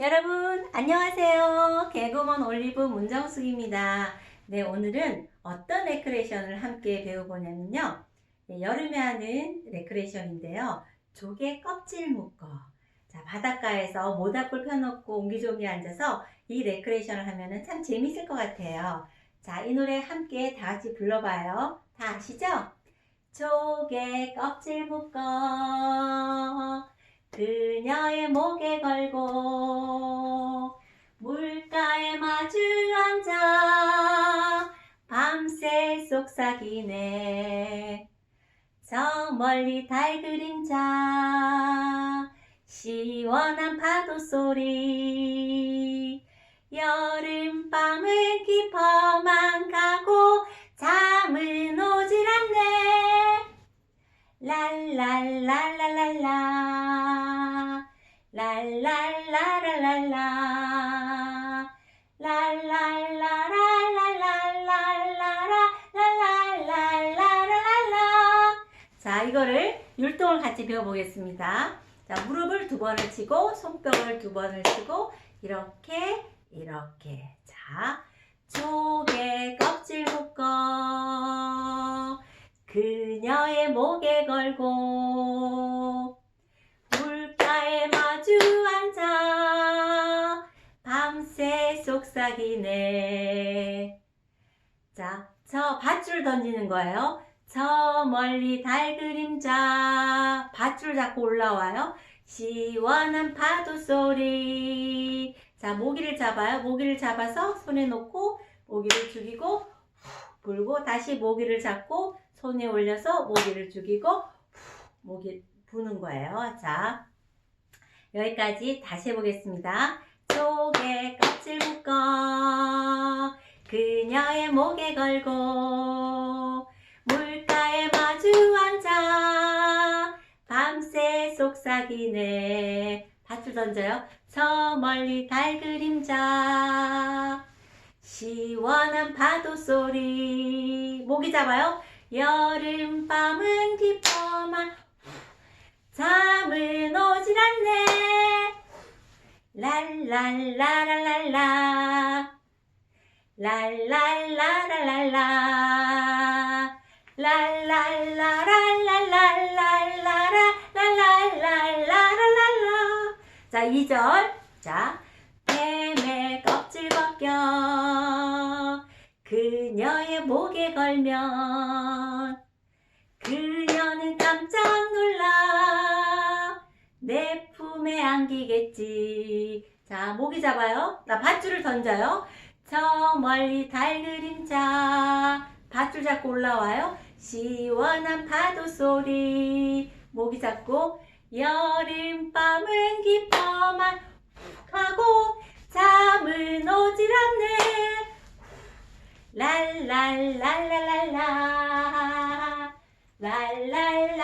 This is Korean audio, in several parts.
여러분 안녕하세요. 개그먼 올리브 문정숙입니다. 네 오늘은 어떤 레크레이션을 함께 배워보냐면요. 네, 여름에 하는 레크레이션인데요. 조개 껍질 묶어. 자 바닷가에서 모닥불 펴놓고 옹기종기 앉아서 이 레크레이션을 하면 참 재밌을 것 같아요. 자 이 노래 함께 다 같이 불러봐요. 다 아시죠? 조개 껍질 묶어 그녀의 목에 걸고 물가에 마주 앉아 밤새 속삭이네. 저 멀리 달 그림자 시원한 파도 소리. 여 랄랄라랄랄라. 랄랄라랄랄랄랄랄랄랄랄라 자 이거를 율동을 같이 배워보겠습니다 자 무릎을 두 번을 치고 손뼉을 두 번을 치고 이렇게 이렇게 자 조개 껍질 묶어 그녀의 목에 걸고 물가에 마주 앉아 밤새 속삭이네. 자, 저 밧줄 던지는 거예요. 저 멀리 달 그림자. 밧줄 잡고 올라와요. 시원한 파도 소리. 자 모기를 잡아요. 모기를 잡아서 손에 놓고 모기를 죽이고 후 불고 다시 모기를 잡고 손에 올려서 모기를 죽이고 후 모기 부는 거예요. 자, 여기까지 다시 해보겠습니다. 조개 껍질 묶어 그녀의 목에 걸고 물가에 마주 앉아 밤새 속삭이네. 밧줄 던져요. 저 멀리 달 그림자. 시원한 파도 소리. 모기 잡아요. 여름밤은 깊어만. 잠은 오질 않네 랄랄라랄랄라. 랄랄라랄랄라. 랄랄라랄랄랄라랄랄랄랄랄라. 자 2절. 자 뱀의 껍질 벗겨. 그녀의 목에 걸면 그녀는 깜짝 놀라. 내 품에 안기겠지. 자 모기 잡아요. 나 밧줄을 던져요. 저 멀리 달 그림자. 밧줄 잡고 올라와요. 시원한 파도 소리. 모기 잡고 여름밤은 깊어만 훅 하고 잠은 오질 않네. 랄랄랄랄랄라. 랄랄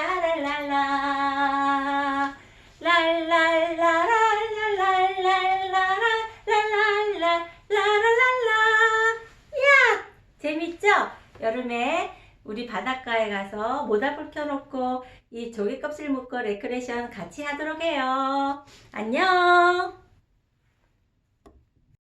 여름에 우리 바닷가에 가서 모닥불 켜놓고 이 조개 껍질 묶어 레크레이션 같이 하도록 해요. 안녕!